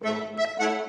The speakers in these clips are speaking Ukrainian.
Música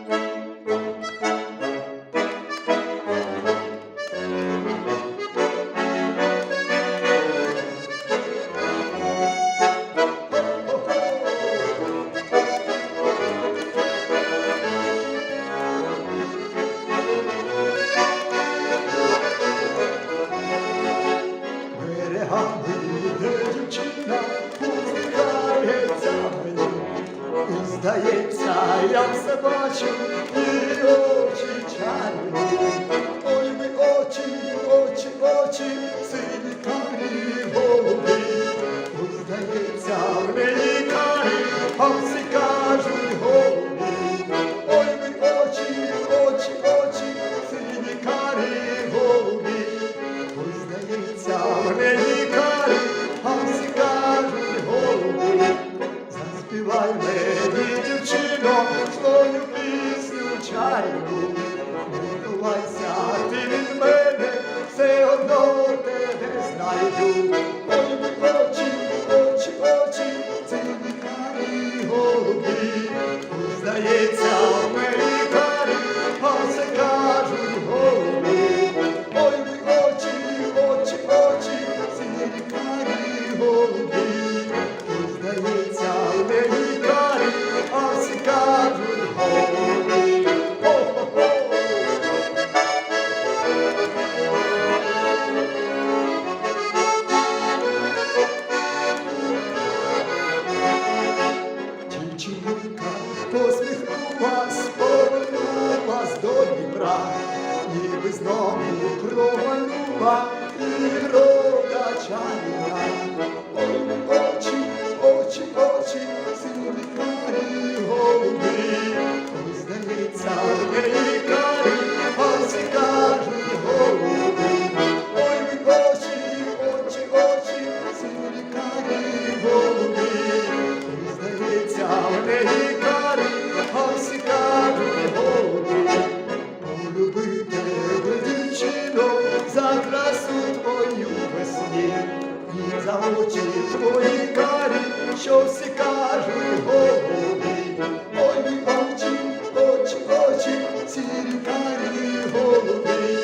очі твої карі, що всі кажуть голубі. Ой, мій очі, очі, очі, сірі карі голубі.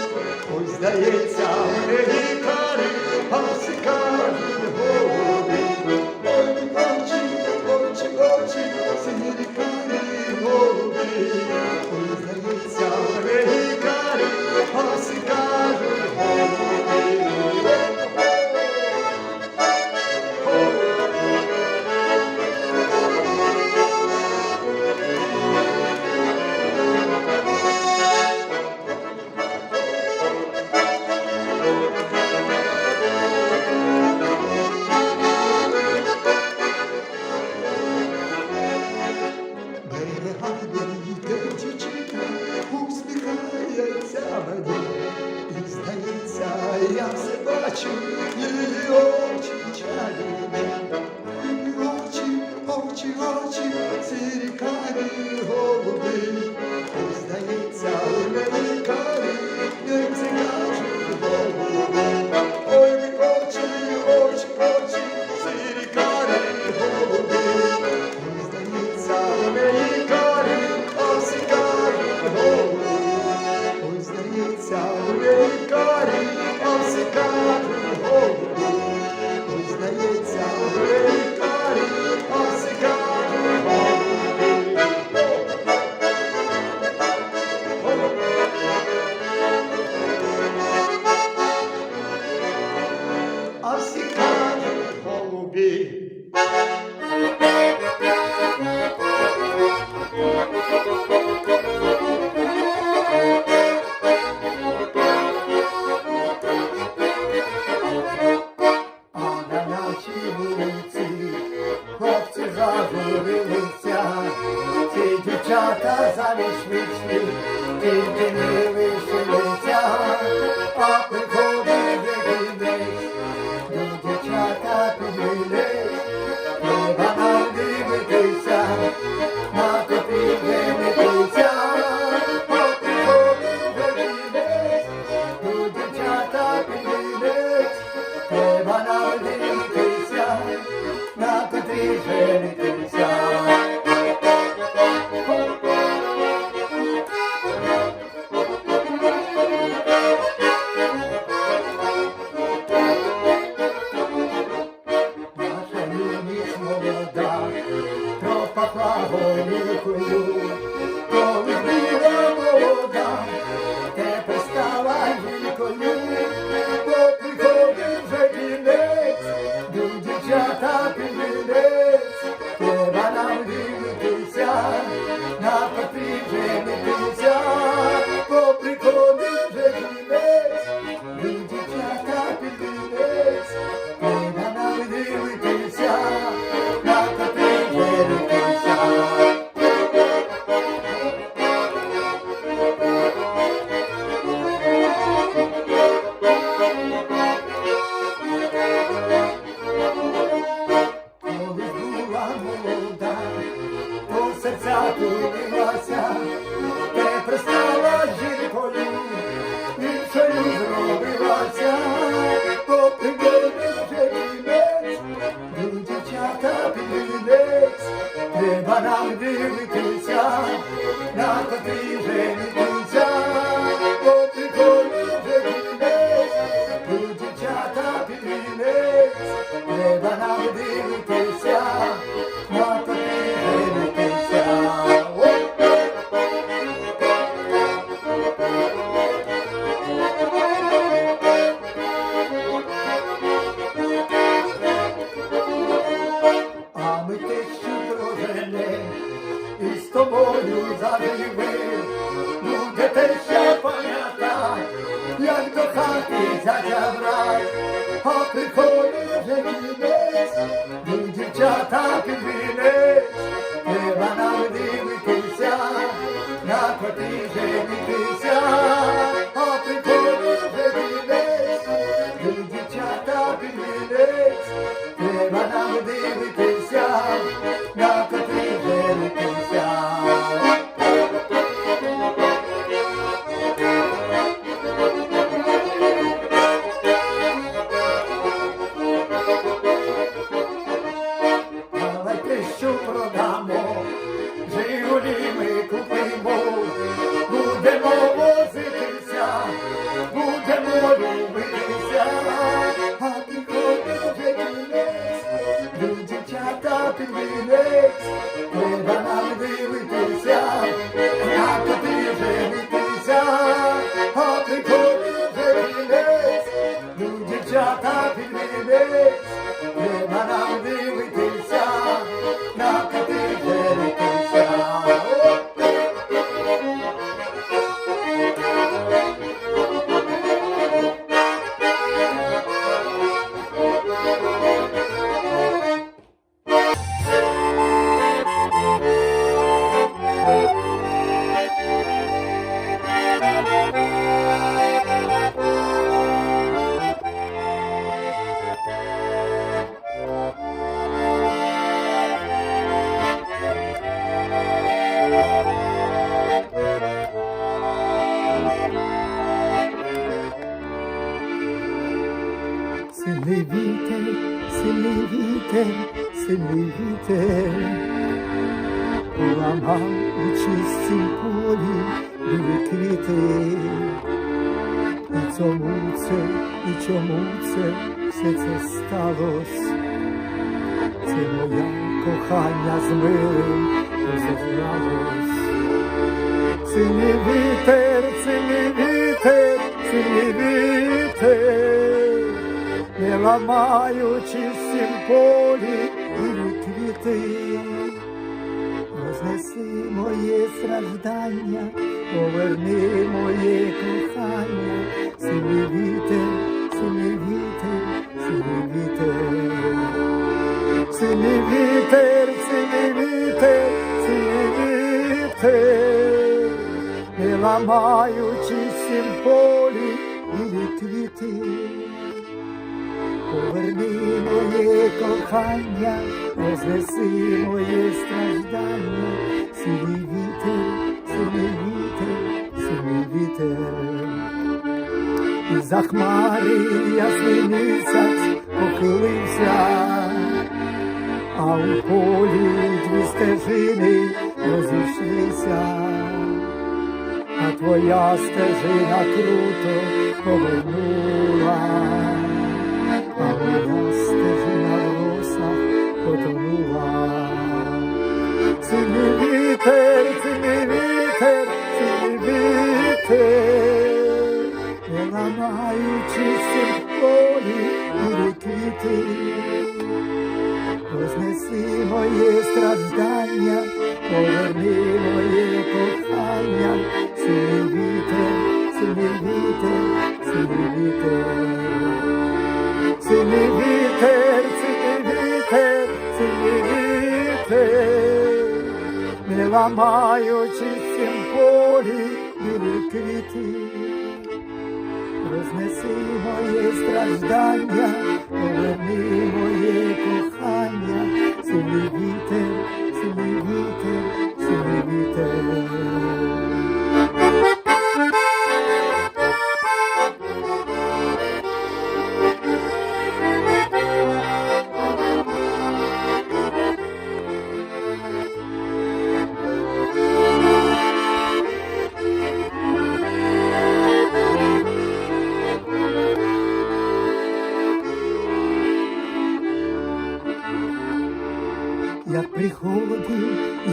Ой, здається, мені карі, а всі кажуть голубі. Ой, мій очі, очі, очі, сірі карі. очі, її очі чарівні, її очі, очі, очі, сірі карі голуби. І здається, у неї карі, як це кажуть голуби. Ой, ви очі, очі, очі, сірі карі голуби. І здається, у неї карі, а всі карі голуби. Ой, здається, у неї карі, Mexican. David. up in the next. Поламав у чистім полі білі квіти. І чому це, і чому це все це сталося? Це моя кохання з милим розозналось. Сильний вітер, сильний вітер, сильний вітер, не ламаючи сім полі і квіти. Рознеси моє страждання, поверни моє кохання, сильний вітер, сильний вітер, сильний вітер. Сильний вітер, сильний вітер, сильний вітер, не ламаючи сім полі і квіти. Поверни моє кохання, рознеси моє страждання, сильний вітер, сильний вітер, сильний вітер. І за хмари ясний місяць похилився, а у полі дві стежини розійшлися, а твоя стежина круто повернула, ти, вознеси моє страждання, поверни моє кохання, сильний вітер, сильний вітер, сильний вітер, сильний вітер, сильний вітер, сильний вітер, не ламаючи цим полі білі квіти. Рознеси моє страждання. Сильний вітер,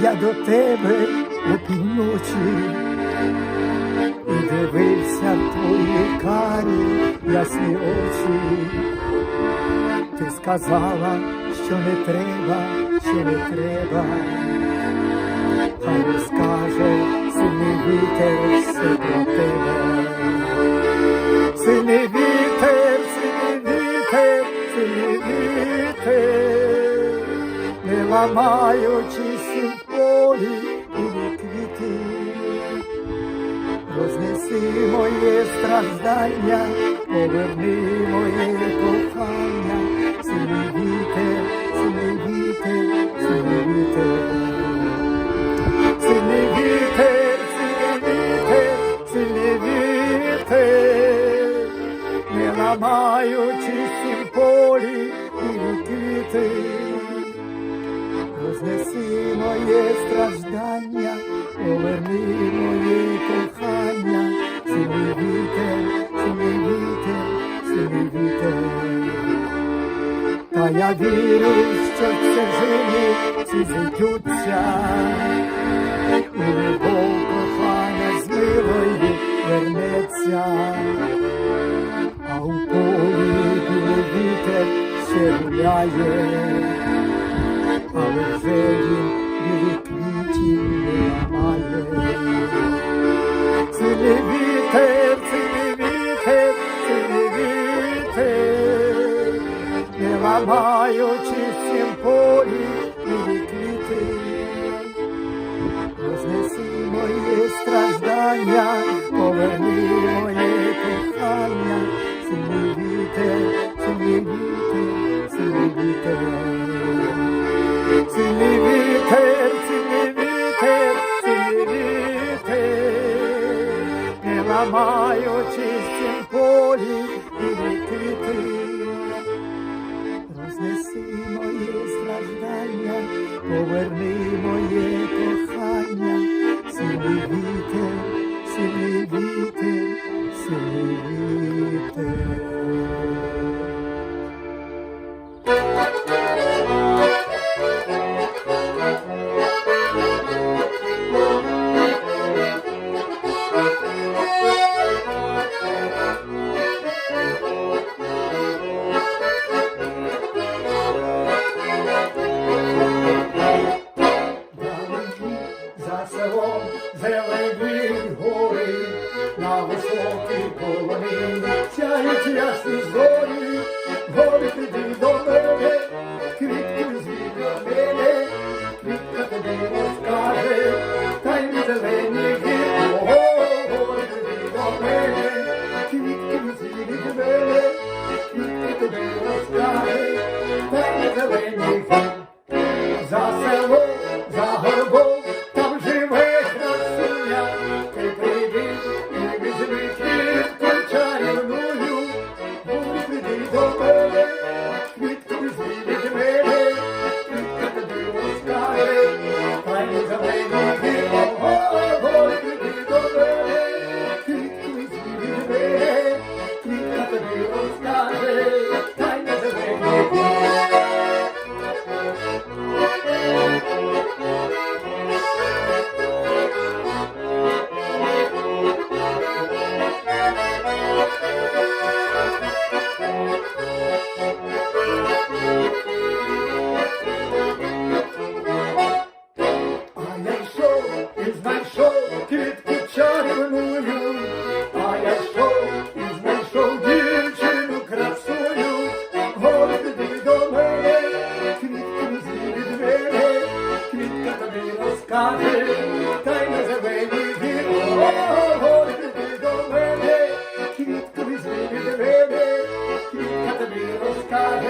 я до тебе опівночі і дивився в твої карі ясні очі. Ти сказала, що не треба, що не треба, хай розкаже сильний вітер все про тебе. Сильний вітер, сильний вітер, сильний вітер, не ламаючи рознеси моє страждання, поверни моє кохання, сильний вітер, сильний вітер, сильний вітер. Сильний вітер, сильний вітер, вітер, не ламаючи сім полі і квіти, рознеси моє страждання, поверни моє кохання, я вірю, що це живі всі зійдуться, у любов кохання з милої вернеться, а у полі білий вітер ще гуляє, але вже не ламаючи всім полі і квіти, рознеси мої страждання, поверни моє кохання, сильний вітер, сильний вітер, сильний вітер. Рознеси моє страждання, поверни моє кохання, сильний вітер, сильний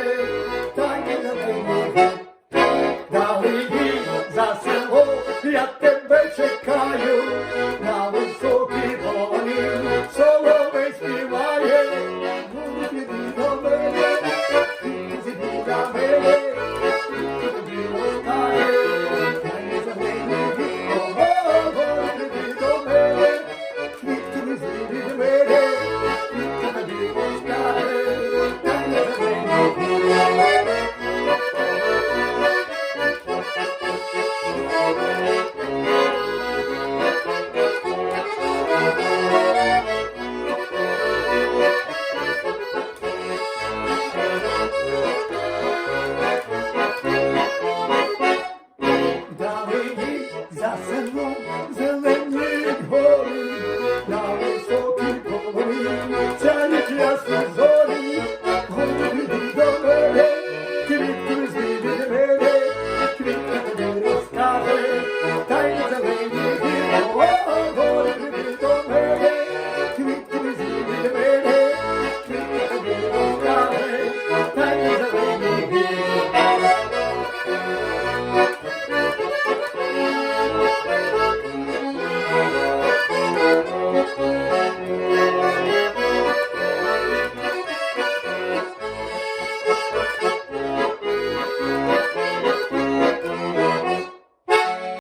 morrer